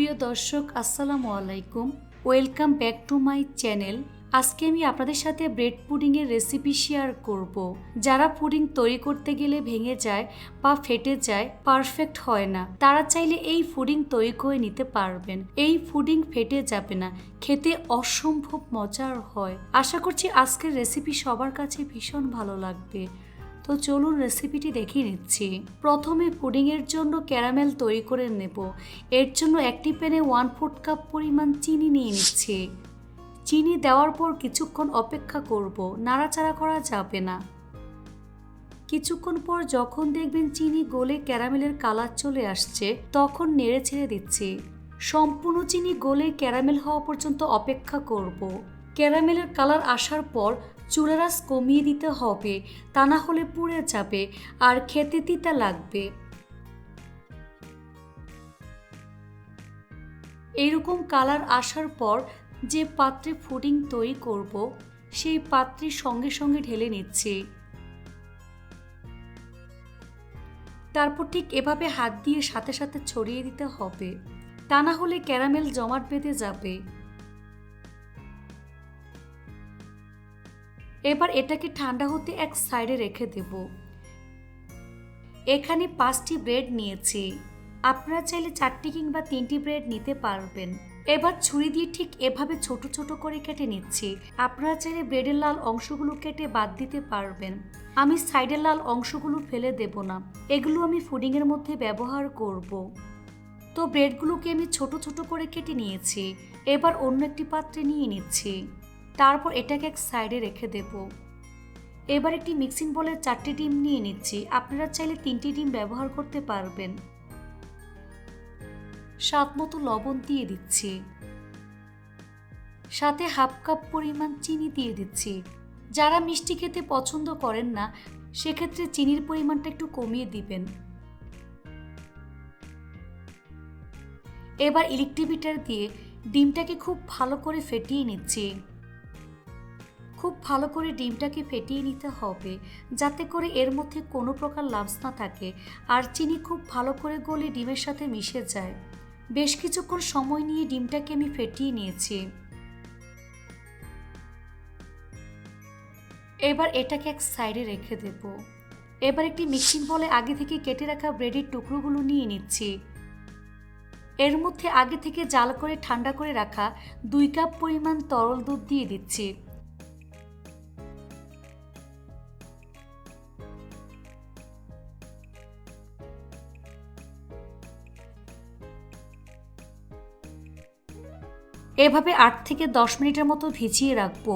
প্রিয় দর্শক, আসসালামু আলাইকুম। Welcome back to my channel আজকে আমি আপনাদের সাথে ব্রেড পুডিংয়ের রেসিপি শেয়ার করব। যারা পুডিং তৈরি করতে গেলে ভেঙে যায় বা ফেটে যায় পারফেক্ট হয় না। তারা চাইলে এই পুডিং তৈরি করে নিতে পারবেন। এই পুডিং ফেটে যাবে না। খেতে অসম্ভব মজার হয়। আশা করছি আজকের রেসিপি সবার কাছে ভীষণ ভালো লাগবে। তো চলুন রেসিপিটি দেখিয়ে নিচ্ছি। প্রথমে পুডিংয়ের জন্য ক্যারামেল তৈরি করে নেব। এর জন্য একটি প্যানে ওয়ান ফোর্থ কাপ পরিমাণ চিনি নিয়ে নিচ্ছি। চিনি দেওয়ার পর কিছুক্ষণ অপেক্ষা করব। নাড়াচাড়া করা যাবে না। কিছুক্ষণ পর যখন দেখবেন চিনি গলে ক্যারামেলের কালার চলে আসছে, তখন নেড়ে ছেড়ে দিচ্ছি। সম্পূর্ণ চিনি গলে ক্যারামেল হওয়া পর্যন্ত অপেক্ষা করব। ক্যারামেলের কালার আসার পর চুলারাস কমিয়ে দিতে হবে, তা না হলে পুড়ে যাবে, আর খেতে তিতা লাগবে। এইরকম কালার আসার পর যে পাত্রে ফুডিং তৈরি করব, সেই পাত্রের সঙ্গে সঙ্গে ঢেলে নিচ্ছি। তারপর ঠিক এভাবে হাত দিয়ে সাথে সাথে ছড়িয়ে দিতে হবে, তা না হলে ক্যারামেল জমাট বেঁধে যাবে। এবার এটাকে ঠান্ডা হতে এক সাইডে রেখে দেব। এখানে পাঁচটি ব্রেড নিয়েছি। আপনারা চাইলে চারটি কিংবা তিনটি ব্রেড নিতে পারবেন। এবার ছুরি দিয়ে ঠিক এভাবে ছোট ছোট করে কেটে নিচ্ছি। আপনারা চাইলে ব্রেডের লাল অংশগুলো কেটে বাদ দিতে পারবেন। আমি সাইডের লাল অংশগুলো ফেলে দেব না। এগুলো আমি ফুডিংয়ের মধ্যে ব্যবহার করব। তো ব্রেডগুলোকে আমি ছোট ছোট করে কেটে নিয়েছি। এবার অন্য একটি পাত্রে নিয়ে নিচ্ছি। তারপর এটাকে এক সাইডে রেখে দেব। এবার একটি মিক্সিং বলে চারটি ডিম নিয়ে নিচ্ছি। আপনারা চাইলে তিনটি ডিম ব্যবহার করতে পারবেন। স্বাদ মতো লবণ দিয়ে দিচ্ছি। সাথে হাফ কাপ পরিমাণ চিনি দিয়ে দিচ্ছি। যারা মিষ্টি খেতে পছন্দ করেন না, সেক্ষেত্রে চিনির পরিমাণটা একটু কমিয়ে দিবেন। এবার ইলেকট্রিক বিটার দিয়ে ডিমটাকে খুব ভালো করে ফেটিয়ে নিচ্ছি। খুব ভালো করে ডিমটাকে ফেটিয়ে নিতে হবে, যাতে করে এর মধ্যে কোনো প্রকার লাভস না থাকে আর চিনি খুব ভালো করে গলে ডিমের সাথে মিশে যায়। বেশ কিছুক্ষণ সময় নিয়ে ডিমটাকে আমি ফেটিয়ে নিয়েছি। এবার এটাকে এক সাইডে রেখে দেব। এবার একটি মিক্সিং বলে আগে থেকে কেটে রাখা ব্রেডের টুকরোগুলো নিয়ে নিচ্ছি। এর মধ্যে আগে থেকে জাল করে ঠান্ডা করে রাখা দুই কাপ পরিমাণ তরল দুধ দিয়ে দিচ্ছি। এভাবে আট থেকে দশ মিনিটের মতো ভিজিয়ে রাখব।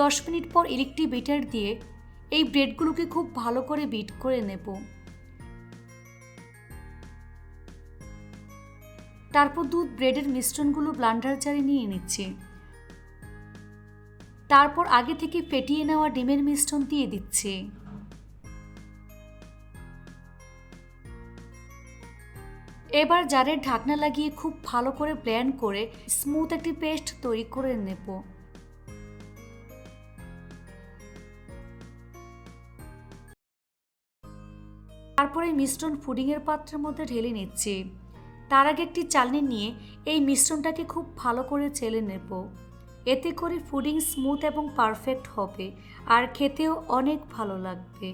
দশ মিনিট পর ইলেকট্রিক বিটার দিয়ে এই ব্রেডগুলোকে খুব ভালো করে বিট করে নেব। তারপর দুধ ব্রেডের মিশ্রণগুলো ব্লান্ডার জারে নিয়ে নিচ্ছি। তারপর আগে থেকে ফেটিয়ে নেওয়া ডিমের মিশ্রণ দিয়ে দিচ্ছি। এবার জারের ঢাকনা লাগিয়ে খুব ভালো করে ব্লেন্ড করে স্মুথ একটি পেস্ট তৈরি করে নেব। তারপরে মিশ্রণ ফুডিংয়ের পাত্রের মধ্যে ঢেলে নিচ্ছি। তার আগে একটি চালনি নিয়ে এই মিশ্রণটাকে খুব ভালো করে চেলে নেব। এতে করে ফুডিং স্মুথ এবং পারফেক্ট হবে আর খেতেও অনেক ভালো লাগবে।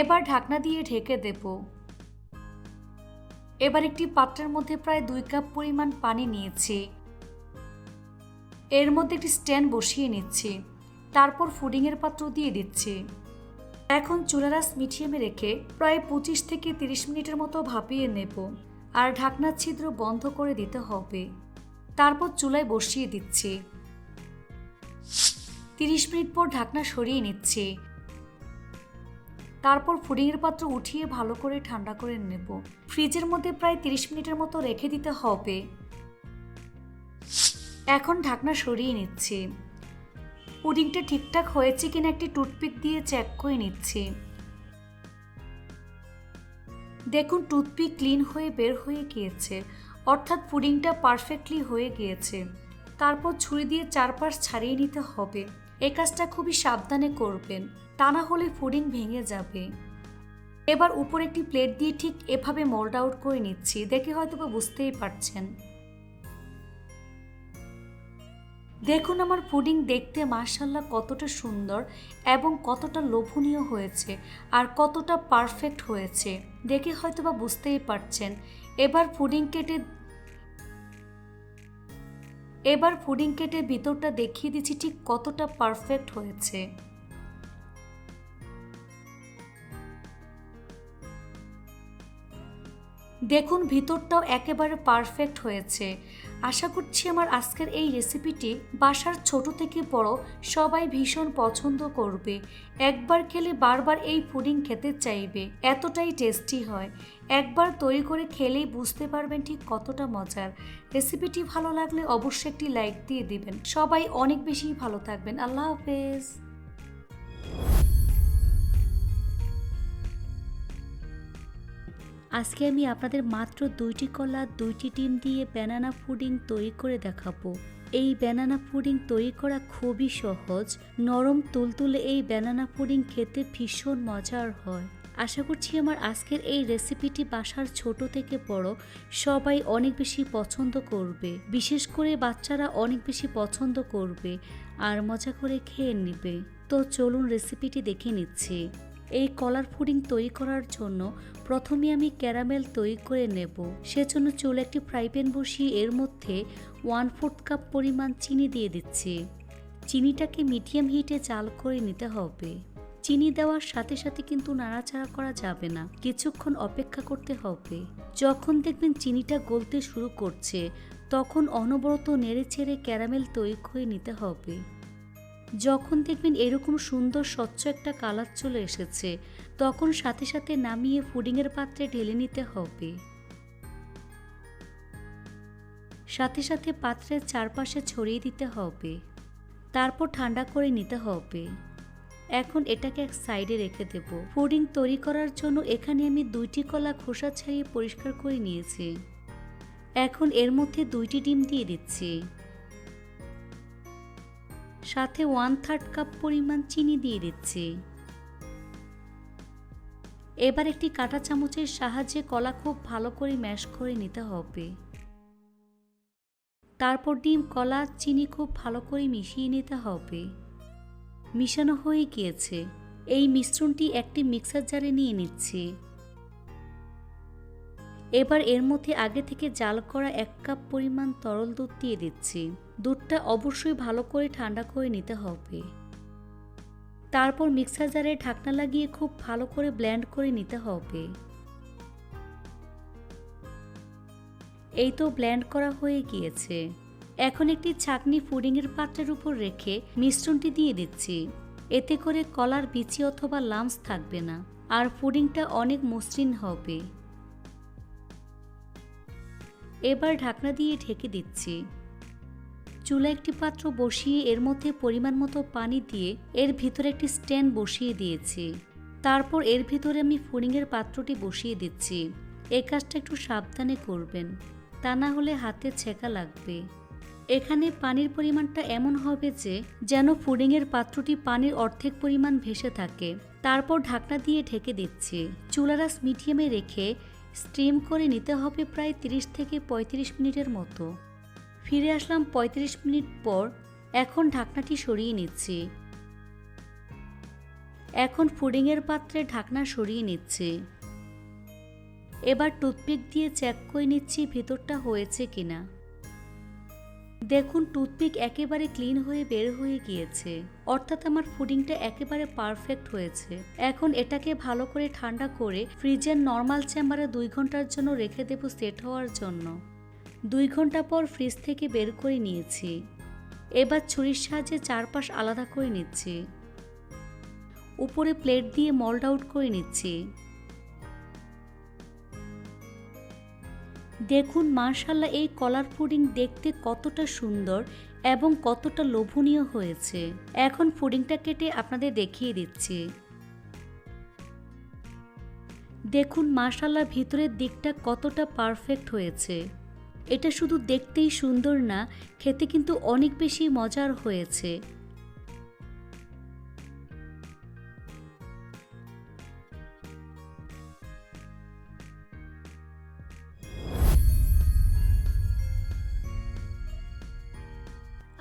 এবার ঢাকনা দিয়ে ঢেকে দেব। এবার একটি পাত্রের মধ্যে প্রায় দুই কাপ পরিমাণ পানি নিয়েছি। এর মধ্যে একটি স্ট্যান্ড বসিয়ে নিচ্ছি। তারপর ফুডিংয়ের পাত্র দিয়ে দিচ্ছি। এখন চুলারাস মিডিয়ামে রেখে প্রায় পঁচিশ থেকে তিরিশ মিনিটের মতো ভাপিয়ে নেব আর ঢাকনার ছিদ্র বন্ধ করে দিতে হবে। তারপর চুলায় বসিয়ে দিচ্ছি। তিরিশ মিনিট পর ঢাকনা সরিয়ে নিচ্ছি। তারপর ফুডিংয়ের পাত্র উঠিয়ে ভালো করে ঠান্ডা করে নেব। ফ্রিজের মধ্যে প্রায় তিরিশ মিনিটের মতো রেখে দিতে হবে। এখন ঢাকনা সরিয়ে নিচ্ছি। পুডিংটা ঠিকঠাক হয়েছে কিনা একটি টুথপিক দিয়ে চেক করে নিচ্ছি। দেখুন, টুথপিক ক্লিন হয়ে বের হয়ে গিয়েছে। অর্থাৎ পুডিংটা পারফেক্টলি হয়ে গিয়েছে। তারপর ছুরি দিয়ে চারপাশ ছাড়িয়ে নিতে হবে। এই কাজটা খুবই সাবধানে করবেন, তা না হলে ফুডিং ভেঙে যাবে। এবার উপরে একটি প্লেট দিয়ে ঠিক এভাবে মোল্ড আউট করে নিচ্ছি, দেখে হয়তো বা বুঝতেই পারছেন। দেখুন আমার পুডিং দেখতে মার্শাল্লাহ কতটা সুন্দর এবং কতটা লোভনীয় হয়েছে আর কতটা পারফেক্ট হয়েছে, দেখে হয়তো বা বুঝতেই পারছেন। এবার পুডিং কেটে এবার পুডিং কেটে ভিতরটা দেখিয়ে দিচ্ছি ঠিক কতটা পারফেক্ট হয়েছে। দেখুন ভিতরটাও একেবারে পারফেক্ট হয়েছে। আশা করছি আমার আজকের এই রেসিপিটি বাসার ছোট থেকে বড় সবাই ভীষণ পছন্দ করবে। একবার খেলে বারবার এই পুডিং খেতে চাইবে। এতটাই টেস্টি হয়। একবার তৈরি করে খেলেই বুঝতে পারবেন ঠিক কতটা মজার। রেসিপিটি ভালো লাগলে অবশ্যই একটি লাইক দিয়ে দিবেন। সবাই অনেক বেশি ভালো থাকবেন। আল্লাহ হাফেজ। আজকে আমি আপনাদের মাত্র দুইটি কলা, দুইটি ডিম দিয়ে ব্যানানা পুডিং তৈরি করে দেখাবো। এই ব্যানানা পুডিং তৈরি করা খুবই সহজ। নরম, তুলতুলে এই ব্যানানা পুডিং খেতে ভীষণ মজার হয়। আশা করছি আমার আজকের এই রেসিপিটি বাসার ছোট থেকে বড় সবাই অনেক বেশি পছন্দ করবে। বিশেষ করে বাচ্চারা অনেক বেশি পছন্দ করবে। আর মজা করে খেয়ে নেবে। তো চলুন রেসিপিটি দেখে নিচ্ছি। এই কলার পুডিং তৈরি করার জন্য প্রথমে আমি ক্যারামেল তৈরি করে নেব। সেজন্য চুলে একটি ফ্রাই প্যান বসিয়ে এর মধ্যে ওয়ান ফোর্থ কাপ পরিমাণ চিনি দিয়ে দিচ্ছি। চিনিটাকে মিডিয়াম হিটে জাল করে নিতে হবে। চিনি দেওয়ার সাথে সাথে কিন্তু নাড়াচাড়া করা যাবে না। কিছুক্ষণ অপেক্ষা করতে হবে। যখন দেখবেন চিনিটা গলতে শুরু করছে, তখন অনবরত নেড়ে ছেড়ে ক্যারামেল তৈরি করে নিতে হবে। যখন দেখবেন এরকম সুন্দর, স্বচ্ছ একটা কালার চলে এসেছে, তখন সাথে সাথে নামিয়ে ফুডিংয়ের পাত্রে ঢেলে নিতে হবে। সাথে সাথে পাত্রের চারপাশে ছড়িয়ে দিতে হবে। তারপর ঠান্ডা করে নিতে হবে। এখন এটাকে এক সাইডে রেখে দেব। পুডিং তৈরি করার জন্য এখানে আমি দুইটি কলা খোসা ছাড়িয়ে পরিষ্কার করে নিয়েছি। এখন এর মধ্যে দুইটি ডিম দিয়ে দিচ্ছি। সাথে ওয়ান থার্ড কাপ পরিমাণ চিনি দিয়ে দিচ্ছি। এবার একটি কাঁটা চামচের সাহায্যে কলা খুব ভালো করে ম্যাশ করে নিতে হবে। তারপর ডিম, কলা, চিনি খুব ভালো করে মিশিয়ে নিতে হবে। মিশানো হয়ে গিয়েছে। এই মিশ্রণটি একটি মিক্সার জারে নিয়ে নিচ্ছি। এবার এর মধ্যে আগে থেকে জাল করা এক কাপ পরিমাণ তরল দুধ দিয়ে দিচ্ছি। দুধটা অবশ্যই ভালো করে ঠান্ডা করে নিতে হবে। তারপর মিক্সার জারে ঢাকনা লাগিয়ে খুব ভালো করে ব্ল্যান্ড করে নিতে হবে। এই তো ব্ল্যান্ড করা হয়ে গিয়েছে। এখন একটি ছাকনি পুডিংয়ের পাত্রের উপর রেখে মিশ্রণটি দিয়ে দিচ্ছি। এতে করে কলার বিচি অথবা লামস থাকবে না। আর পুডিংটা অনেক মসৃণ হবে। এবার ঢাকনা দিয়ে ঢেকে দিচ্ছি। চুলা একটি পাত্র বসিয়ে এর মধ্যে পরিমাণ মতো পানি দিয়ে এর ভিতরে একটি স্ট্যান্ড বসিয়ে দিয়েছি। তারপর এর ভিতরে আমি ফুডিংয়ের পাত্রটি বসিয়ে দিচ্ছি। এই কাজটা একটু সাবধানে করবেন, তা না হলে হাতে ছেঁকা লাগবে। এখানে পানির পরিমাণটা এমন হবে যে, যেন ফুডিংয়ের পাত্রটি পানির অর্ধেক পরিমাণ ভেসে থাকে। তারপর ঢাকনা দিয়ে ঢেকে দিচ্ছি। চুলারাস মিডিয়ামে রেখে স্টিম করে নিতে হবে প্রায় 30 থেকে ৩৫ মিনিটের মতো। ফিরে আসলাম ৩৫ মিনিট পর, এখন ঢাকনাটি সরিয়ে নিচ্ছি। এখন ফুডিংয়ের পাত্রে ঢাকনা সরিয়ে নিচ্ছি। এবার টুথপিক দিয়ে চেক করে নিচ্ছি ভিতরটা হয়েছে কিনা। দেখুন, টুথপিক একেবারে ক্লিন হয়ে বের হয়ে গিয়েছে। অর্থাৎ আমার ফুডিংটা একেবারে পারফেক্ট হয়েছে। এখন এটাকে ভালো করে ঠান্ডা করে ফ্রিজের নর্মাল চেম্বারে দুই ঘণ্টার জন্য রেখে দেব সেট হওয়ার জন্য। দুই ঘণ্টা পর ফ্রিজ থেকে বের করে নিয়েছি। এবার ছুরির সাহায্যে চারপাশ আলাদা করে নিচ্ছি। উপরে প্লেট দিয়ে মল্ড আউট করে নিচ্ছি। দেখুন মার্শাল্লাহ এই কলার পুডিং দেখতে কতটা সুন্দর এবং কতটা লোভনীয় হয়েছে। এখন পুডিংটা কেটে আপনাদের দেখিয়ে দিচ্ছি। দেখুন মার্শাল্লাহ ভিতরের দিকটা কতটা পারফেক্ট হয়েছে। এটা শুধু দেখতেই সুন্দর না, খেতে কিন্তু অনেক বেশি মজার হয়েছে।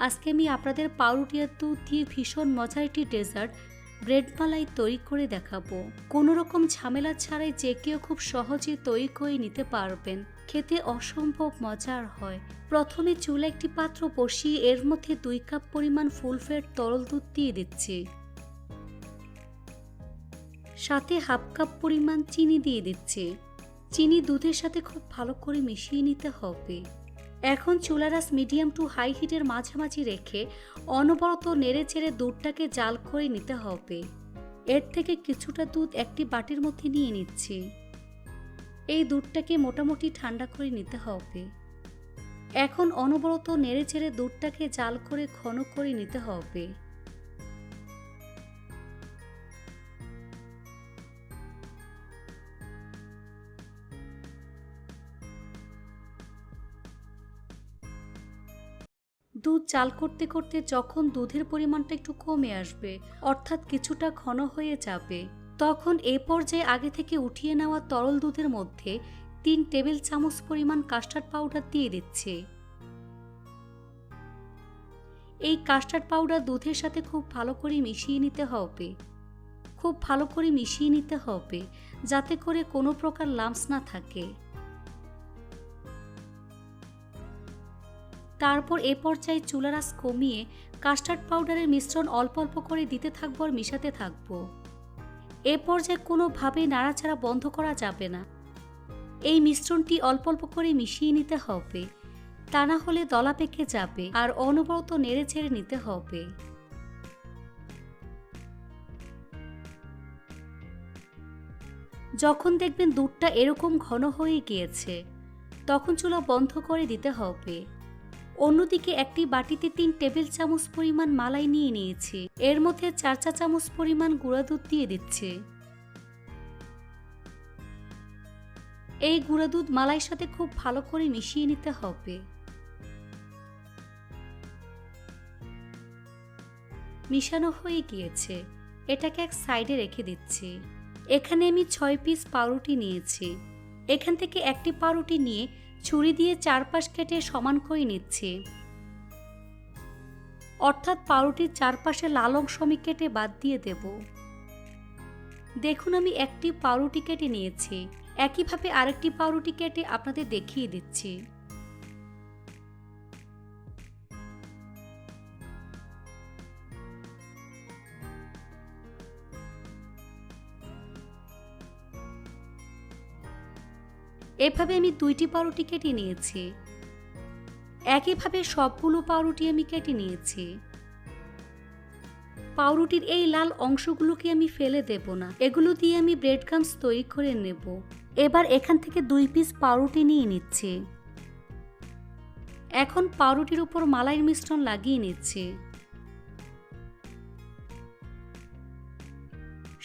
আজকে আমি আপনাদের পাউরুটিয়ার দুধ দিয়ে ভীষণ মজার একটি ডেজার্ট ব্রেড মালাই তৈরি করে দেখাবো। কোনো রকম ঝামেলা ছাড়াই যে কেউ খুব সহজে তৈরি করে নিতে পারবেন। খেতে অসম্ভব মজার হয়। প্রথমে চুলে একটি পাত্র বসিয়ে এর মধ্যে দুই কাপ পরিমাণ ফুল ফ্যাট তরল দুধ দিয়ে দিচ্ছি। সাথে হাফ কাপ পরিমাণ চিনি দিয়ে দিচ্ছি। চিনি দুধের সাথে খুব ভালো করে মিশিয়ে নিতে হবে। এখন চুলারাস মিডিয়াম টু হাই হিটের মাঝামাঝি রেখে অনবরত নেড়ে চেড়ে দুধটাকে জাল করে নিতে হবে। এর থেকে কিছুটা দুধ একটি বাটির মধ্যে নিয়ে নিচ্ছি। এই দুধটাকে মোটামুটি ঠান্ডা করে নিতে হবে। এখন অনবরত নেড়ে চেড়ে দুধটাকে জাল করে ঘন করে নিতে হবে। চাল করতে করতে যখন দুধের পরিমাণটা একটু কমে আসবে, অর্থাৎ কিছুটা ঘন হয়ে যাবে, তখন এ পর্যায়ে আগে থেকে উঠিয়ে নেওয়া তরল দুধের মধ্যে তিন টেবিল চামচ পরিমাণ কাস্টার্ড পাউডার দিয়ে দিচ্ছে। এই কাস্টার্ড পাউডার দুধের সাথে খুব ভালো করে মিশিয়ে নিতে হবে। খুব ভালো করে মিশিয়ে নিতে হবে, যাতে করে কোনো প্রকার লাম্পস না থাকে। তারপর এ পর্যায়ে চুলার কমিয়ে কাস্টার্ড পাউডারের মিশ্রণ অল্প অল্প করে দিতে থাকব আর মিশাতে থাকব। এ পর্যায়ে কোনোভাবেই নাড়াচাড়া বন্ধ করা যাবে না। এই মিশ্রণটি অল্প অল্প করে মিশিয়ে নিতে হবে। তা না হলে দলা পেকে যাবে আর অনবরত নেড়ে ছেড়ে নিতে হবে। যখন দেখবেন দুধটা এরকম ঘন হয়ে গিয়েছে, তখন চুলা বন্ধ করে দিতে হবে। অন্যদিকে একটি বাটিতে তিন টেবিল চামচ পরিমাণ মালাই নিয়ে নিয়েছি। এর মধ্যে চার চা চামচ পরিমাণ গুঁড়া দুধ দিয়ে দিচ্ছে। এই গুঁড়া দুধ মালাইয়ের সাথে খুব ভালো করে মিশিয়ে নিতে হবে। মিশানো হয়ে গিয়েছে। এটাকে এক সাইডে রেখে দিচ্ছি। এখানে আমি ছয় পিস পাউরুটি নিয়েছি। এখান থেকে একটি পাউরুটি নিয়ে ছুরি দিয়ে চারপাশ কেটে সমান করে নিচ্ছে। অর্থাৎ পাউরুটির চারপাশে লাল অংশ আমি কেটে বাদ দিয়ে দেব। দেখুন, আমি একটি পাউরুটি কেটে নিয়েছি। একইভাবে আরেকটি পাউরুটি কেটে আপনাদের দেখিয়ে দিচ্ছি। এভাবে আমি দুইটি পাউরুটি কেটে নিয়েছি। একইভাবে সবগুলো পাউরুটি আমি কেটে নিয়েছি। পাউরুটির এই লাল অংশগুলোকে আমি ফেলে দেব না। এগুলো দিয়ে আমি ব্রেড ক্রামস তৈরি করে নেব। এবার এখান থেকে দুই পিস পাউরুটি নিয়ে নিচ্ছি। এখন পাউরুটির উপর মালাইয়ের মিশ্রণ লাগিয়ে নিচ্ছি।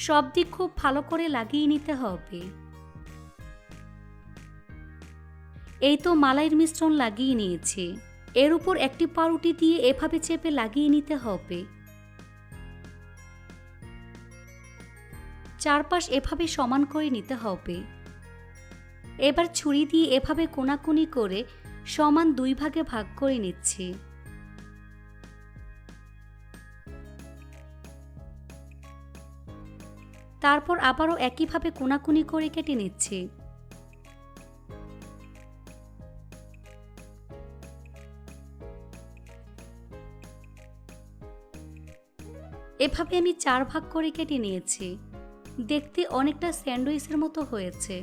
সব দিক খুব ভালো করে লাগিয়ে নিতে হবে। এই তো মালাইয়ের মিশ্রণ লাগিয়ে নিয়েছি। এর উপর একটি পাউরুটি দিয়ে এভাবে চেপে লাগিয়ে নিতে হবে। চারপাশ এভাবে সমান করে নিতে হবে। এবার ছুরি দিয়ে এভাবে কোনাকুনি করে সমান দুই ভাগে ভাগ করে নিচ্ছি। তারপর আবারও একইভাবে কোনাকুনি করে কেটে নিচ্ছি। এভাবে আমি চার ভাগ করে কেটে নিয়েছি। দেখতে অনেকটা স্যান্ডউইচের মতো হয়েছে।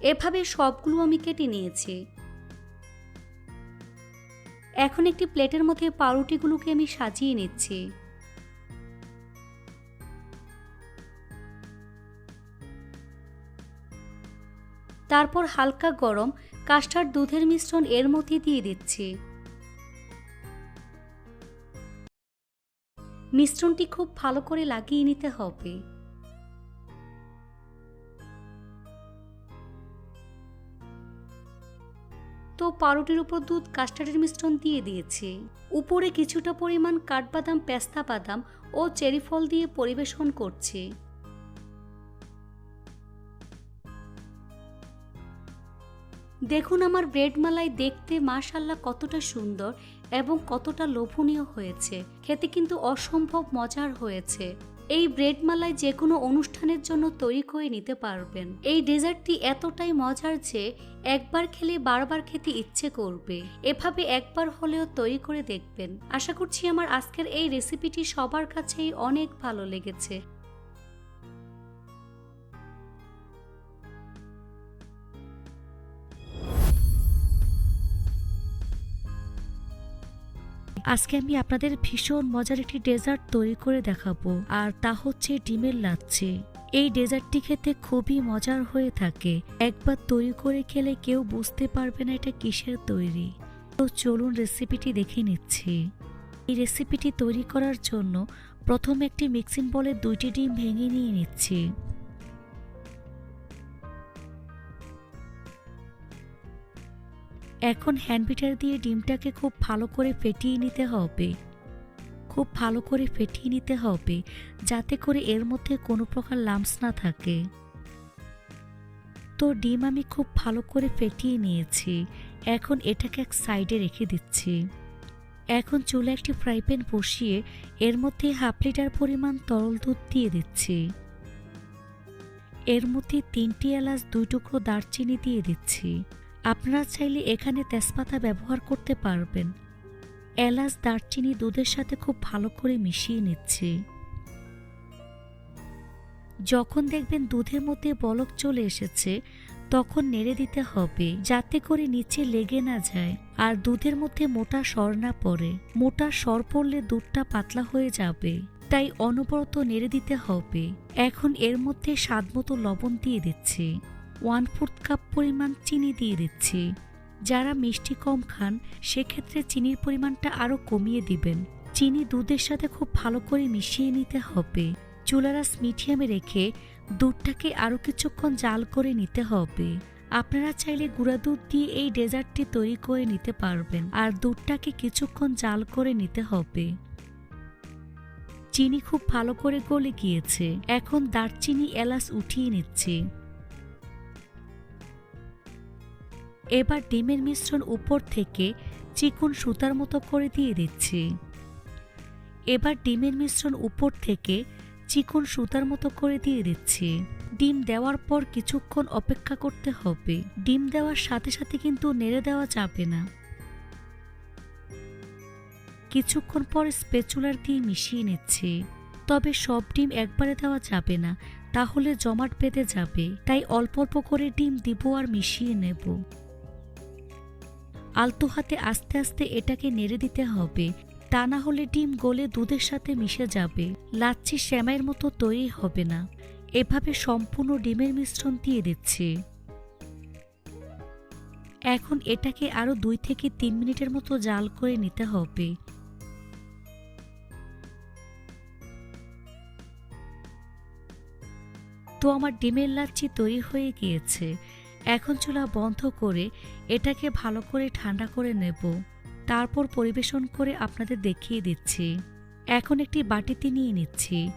এভাবে সবগুলো আমি কেটে নিয়েছি। এখন একটি প্লেটের মধ্যে পাউরুটিগুলোকে আমি সাজিয়ে নিচ্ছি। তারপর হালকা গরম কাস্টার্ড দুধের মিশ্রণ এর মধ্যে দিয়ে দিচ্ছি। মিশ্রণটি খুব ভালো করে লাগিয়ে নিতে হবে। তো পাউরুটির উপর দুধ কাস্টার্ডের মিশ্রণ দিয়ে দিয়েছি। উপরে কিছুটা পরিমাণ কাঠবাদাম, পেস্তা বাদাম ও চেরি ফল দিয়ে পরিবেশন করছি। দেখুন আমার ব্রেড মালাই দেখতে মাশাল্লাহ কতটা সুন্দর এবং কতটা লোভনীয় হয়েছে। খেতে কিন্তু অসম্ভব মজার হয়েছে। এই ব্রেড মালাই যে কোনো অনুষ্ঠানের জন্য তৈরি করে নিতে পারবেন। এই ডেজার্টটি এতটাই মজার যে একবার খেলে বারবার খেতে ইচ্ছে করবে। এভাবে একবার হলেও তৈরি করে দেখবেন। আশা করছি আমার আজকের এই রেসিপিটি সবার কাছেই অনেক ভালো লেগেছে। আজকে আমি আপনাদের ভীষণ মজার একটি ডেজার্ট তৈরি করে দেখাবো, আর তা হচ্ছে ডিমের লাচ্ছি। এই ডেজার্টটি খেতে খুবই মজার হয়ে থাকে। একবার তৈরি করে খেলে কেউ বুঝতে পারবে না এটা কিসের তৈরি। তো চলুন রেসিপিটি দেখে নিচ্ছি। এই রেসিপিটি তৈরি করার জন্য প্রথমে একটি মিক্সিং বলে দুইটি ডিম ভেঙে নিয়ে নিচ্ছি। এখন হ্যান্ড বিটার দিয়ে ডিমটাকে খুব ভালো করে ফেটিয়ে নিতে হবে। খুব ভালো করে ফেটিয়ে নিতে হবে, যাতে করে এর মধ্যে কোনো প্রকার লাম্পস না থাকে। তো ডিম আমি খুব ভালো করে ফেটিয়ে নিয়েছি, এখন এটাকে এক সাইডে রেখে দিচ্ছি। এখন চুলে একটি ফ্রাই প্যান বসিয়ে এর মধ্যে হাফ লিটার পরিমাণ তরল দুধ দিয়ে দিচ্ছি। এর মধ্যে তিনটি এলাচ, দুই টুকরো দারচিনি দিয়ে দিচ্ছি। আপনারা চাইলে এখানে তেজপাতা ব্যবহার করতে পারবেন। এলাচ, দারচিনি দুধের সাথে খুব ভালো করে মিশিয়ে নিচ্ছি। যখন দেখবেন দুধের মধ্যে বলক চলে এসেছে, তখন নেড়ে দিতে হবে যাতে করে নিচে লেগে না যায় আর দুধের মধ্যে মোটা সর না পড়ে। মোটা সর পড়লে দুধটা পাতলা হয়ে যাবে, তাই অনবরত নেড়ে দিতে হবে। এখন এর মধ্যে স্বাদমতো লবণ দিয়ে দিচ্ছি। ওয়ান ফোর্থ কাপ পরিমাণ চিনি দিয়ে দিচ্ছি। যারা মিষ্টি কম খান, সেক্ষেত্রে চিনির পরিমাণটা আরও কমিয়ে দিবেন। চিনি দুধের সাথে খুব ভালো করে মিশিয়ে নিতে হবে। চুলারাস মিডিয়ামে রেখে দুধটাকে আরও কিছুক্ষণ জাল করে নিতে হবে। আপনারা চাইলে গুঁড়া দুধ দিয়ে এই ডেজার্টটি তৈরি করে নিতে পারবেন আর দুধটাকে কিছুক্ষণ জাল করে নিতে হবে। চিনি খুব ভালো করে গলে গিয়েছে। এখন দারচিনি এলাচ উঠিয়ে নিচ্ছি। এবার ডিমের মিশ্রণ উপর থেকে চিকন সুতার মতো করে দিয়ে দিচ্ছি। এবার ডিমের মিশ্রণ উপর থেকে চিকন সুতার মতো করে দিয়ে দিচ্ছি। ডিম দেওয়ার পর কিছুক্ষণ অপেক্ষা করতে হবে। ডিম দেওয়ার সাথে সাথে কিন্তু নেড়ে দেওয়া যাবে না। কিছুক্ষণ পর স্পেচুলার দিয়ে মিশিয়ে নিচ্ছি। তবে সব ডিম একবারে দেওয়া যাবে না, তাহলে জমাট বেঁধে যাবে। তাই অল্প অল্প করে ডিম দিব আর মিশিয়ে নেব। আলতো হাতে আস্তে আস্তে এটাকে নেড়ে দিতে হবে। তা না হলে ডিম গলে দুধের সাথে মিশে যাবে। লাচ্ছি শ্যামাইয়ের মতো তৈরি হবে না। এভাবে সম্পূর্ণ ডিমের মিশ্রণ দিয়ে দিচ্ছি। এখন এটাকে আরও দুই থেকে তিন মিনিটের মতো জাল করে নিতে হবে। তো আমার ডিমের লাচ্ছি তৈরি হয়ে গিয়েছে। এখন চুলা বন্ধ করে এটাকে ভালো করে ঠান্ডা করে নেব। তারপর পরিবেশন করে আপনাদের দেখিয়ে দিচ্ছি। এখন একটি বাটিতে নিয়ে নিচ্ছি।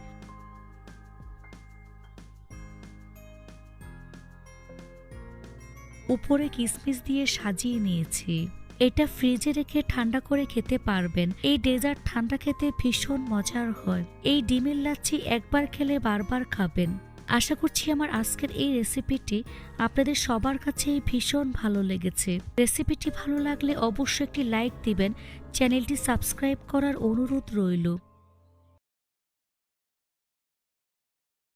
উপরে কিসমিস দিয়ে সাজিয়ে নিয়েছি। এটা ফ্রিজে রেখে ঠান্ডা করে খেতে পারবেন। এই ডেজার্ট ঠান্ডা খেতে ভীষণ মজার হয়। এই ডিমের লাচ্ছি একবার খেলে বারবার খাবেন। আশা করছি আমার আজকের এই রেসিপিটি আপনাদের সবার কাছেই ভীষণ ভালো লেগেছে। রেসিপিটি ভালো লাগলে অবশ্যই একটি লাইক দিবেন চ্যানেলটি সাবস্ক্রাইব করার অনুরোধ রইল।